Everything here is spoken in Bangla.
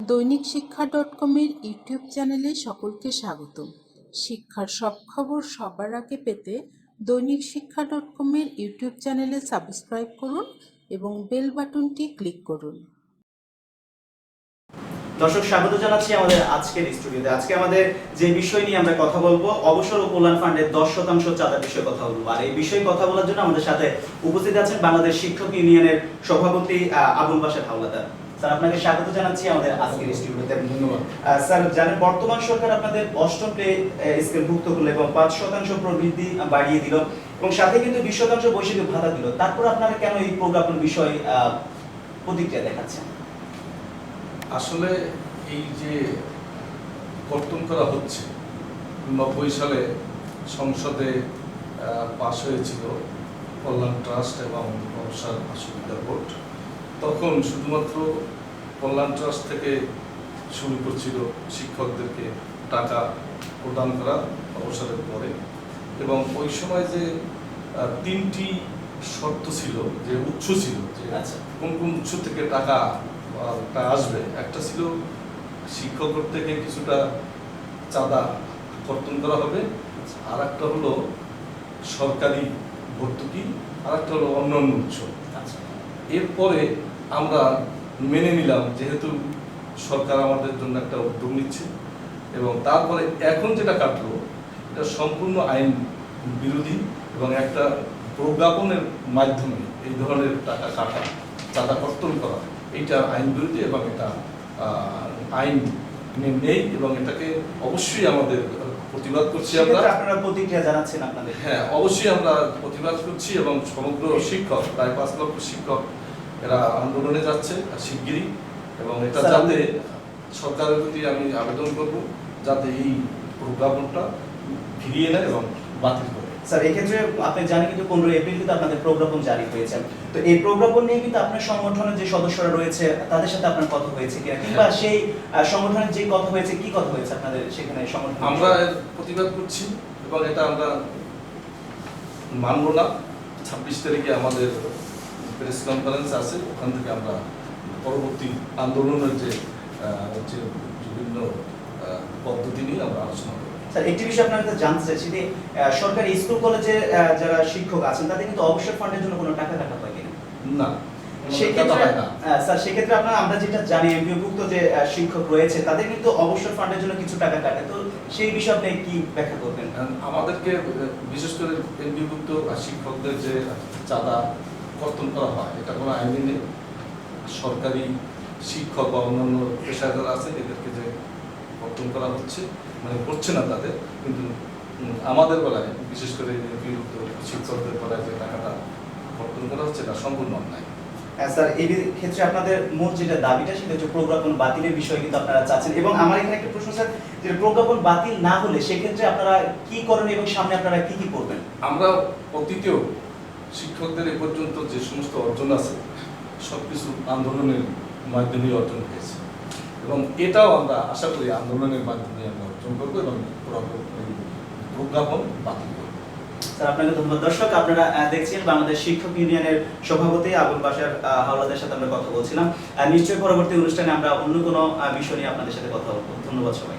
দৈনিক শিক্ষা ডট কমের ইউটিউব চ্যানেলে সকলকে স্বাগতম। শিক্ষার সব খবর সবার আগে পেতে দৈনিক শিক্ষা ডট কমের ইউটিউব চ্যানেলে সাবস্ক্রাইব করুন এবং বেল বাটনটি ক্লিক করুন। দর্শক, স্বাগত জানাচ্ছি আমাদের আজকের স্টুডিওতে। আজকে আমাদের যে বিষয় নিয়ে আমরা কথা বলব, অবসর ও কল্যাণ ফান্ডের দশ শতাংশ চাঁদার বিষয়ে কথা বলব। আর এই বিষয়ে কথা বলার জন্য আমাদের সাথে উপস্থিত আছেন বাংলাদেশ শিক্ষক ইউনিয়নের সভাপতি আবুল বাসার হাওলাদার। স্যার, আপনাকে স্বাগত জানাচ্ছি আমাদের আজকের স্টুডিওতে, ধন্যবাদ। স্যার জানেন বর্তমান সরকার আপনাদের অষ্টম পে করল এবং পাঁচ শতাংশ প্রবৃদ্ধি বাড়িয়ে দিল এবং সাথে কিন্তু বিশ শতাংশ বৈশ্বিক ভাতা দিল, তারপর আপনারা কেন এই প্রজ্ঞাপন বিষয়ে প্রতিক্রিয়া দেখাচ্ছেন? আসলে এই যে কর্তন করা হচ্ছে, নব্বই সালে সংসদে পাশ হয়েছিল কল্যাণ ট্রাস্ট এবং অবসর সুবিধা বোর্ড। তখন শুধুমাত্র কল্যাণ ট্রাস্ট থেকে শুরু করছিল শিক্ষকদেরকে টাকা প্রদান করা অবসরের পরে। এবং ওই সময় যে তিনটি শর্ত ছিল যে উৎস ছিল যে আচ্ছা। কোন কোন উৎস থেকে টাকা আসবে একটা ছিল শিক্ষক থেকে কিছুটা চাঁদা কর্তন করা হবে আর একটা হলো সরকারি ভর্তুকি আর একটা হলো অন্যান্য উৎস। আচ্ছা। এরপরে আমরা মেনে নিলাম যেহেতু সরকার আমাদের জন্য একটা উদ্যোগ নিচ্ছে এবং তারপরে এখন যেটা কাটলো এটা সম্পূর্ণ আইন বিরোধী এবং একটা প্রজ্ঞাপনের মাধ্যমে এই ধরনের টাকা কাটা চাঁদা কর্তন করা এটা আইন বিরোধী এবং এটা আইন নেই এবং এটাকে অবশ্যই আমাদের প্রতিবাদ করছি আমরা। আপনারা প্রতিক্রিয়া জানাচ্ছেন আপনাদের। হ্যাঁ অবশ্যই আমরা প্রতিবাদ করছি এবং সমগ্র শিক্ষক প্রায় পাঁচ লক্ষ শিক্ষক এরা আন্দোলনে যাচ্ছে শিগগিরই এবং এটা যাতে সরকারের প্রতি আমি আবেদন করব যাতে এই প্রজ্ঞাপনটা ফিরিয়ে নেয় এবং বাতিল করে স্যার এক্ষেত্রে আপনি জানেন কিন্তু পনেরো এপ্রিল কিন্তু আপনাদের প্রজ্ঞাপন জারি হয়েছে। তো এই প্রজ্ঞাপন নিয়ে কিন্তু আপনার সংগঠনের যে সদস্যরা রয়েছে তাদের সাথে আপনার কথা হয়েছে কিনা? কিংবা হ্যাঁ। সেই আহ, সংগঠনের যে কথা হয়েছে কি কথা হয়েছে আপনাদের সেখানে সংগঠন আমরা প্রতিবাদ করছি এবং এটা আমরা মানব না। ছাব্বিশ তারিখে আমাদের প্রেস কনফারেন্স আছে ওখান থেকে আমরা পরবর্তী আন্দোলনের যে যে বিভিন্ন পদ্ধতি নিয়ে আমরা আলোচনা করব। স্যার একটি বিষয় আপনার কাছে জানতে চাইছি যে সরকারি স্কুল কলেজে যারা শিক্ষক আছেন তাদের কিন্তু অবসর ফান্ডের জন্য কোনো টাকা রাখা হয় কিনা? না সেক্ষেত্রে স্যার সেক্ষেত্রে আপনারা আমরা যেটা জানি এমপিওভুক্ত যে শিক্ষক রয়েছে তাদের কিন্তু অবসর ফান্ডের জন্য কিছু টাকা কাটে। তো সেই বিষয়ে আপনি কি ব্যাখ্যা করবেন? আমাদেরকে বিশেষ করে এমপিভুক্ত শিক্ষকদের যে চাঁদা কর্তন করা হয়। এটা কোনো আইনি নেই সরকারি শিক্ষক বা অন্যান্য যারা আছে এদেরকে যে কর্তন করা হচ্ছে মানে করছে না তাদের কিন্তু আমাদের বেলায় বিশেষ করে শিক্ষকদের বেলায় যে টাকাটা কর্তন করা হচ্ছে এটা সম্পূর্ণ অন্যায়। হ্যাঁ, স্যার এই ক্ষেত্রে আপনাদের মূল যেটা দাবিটা সেটা হচ্ছে প্রজ্ঞাপন বাতিলের বিষয়ে কিন্তু আপনারা চাচ্ছেন। এবং আমার এখানে একটা প্রশ্ন স্যার যে প্রজ্ঞাপন বাতিল না হলে সেক্ষেত্রে আপনারা কি করেন এবং সামনে আপনারা কি কি করবেন? আমরা অতীতেও শিক্ষকদের এ পর্যন্ত যে সমস্ত অর্জন আছে সব কিছু আন্দোলনের মাধ্যমে অর্জন হয়েছে। এবং এটাও আমরা আশা করি আন্দোলনের মাধ্যমে আমরা অর্জন করব এবং প্রজ্ঞাপন বাতিল করব। স্যার, আপনাকে ধন্যবাদ। দর্শক, আপনারা দেখছেন বাংলাদেশ শিক্ষক ইউনিয়নের সভাপতি আবুল বাসার হাওলাদার সাথে আমরা কথা বলছিলাম। নিশ্চয়ই পরবর্তী অনুষ্ঠানে আমরা অন্য কোনো বিষয় নিয়ে আপনাদের সাথে কথা বলব। ধন্যবাদ সবাই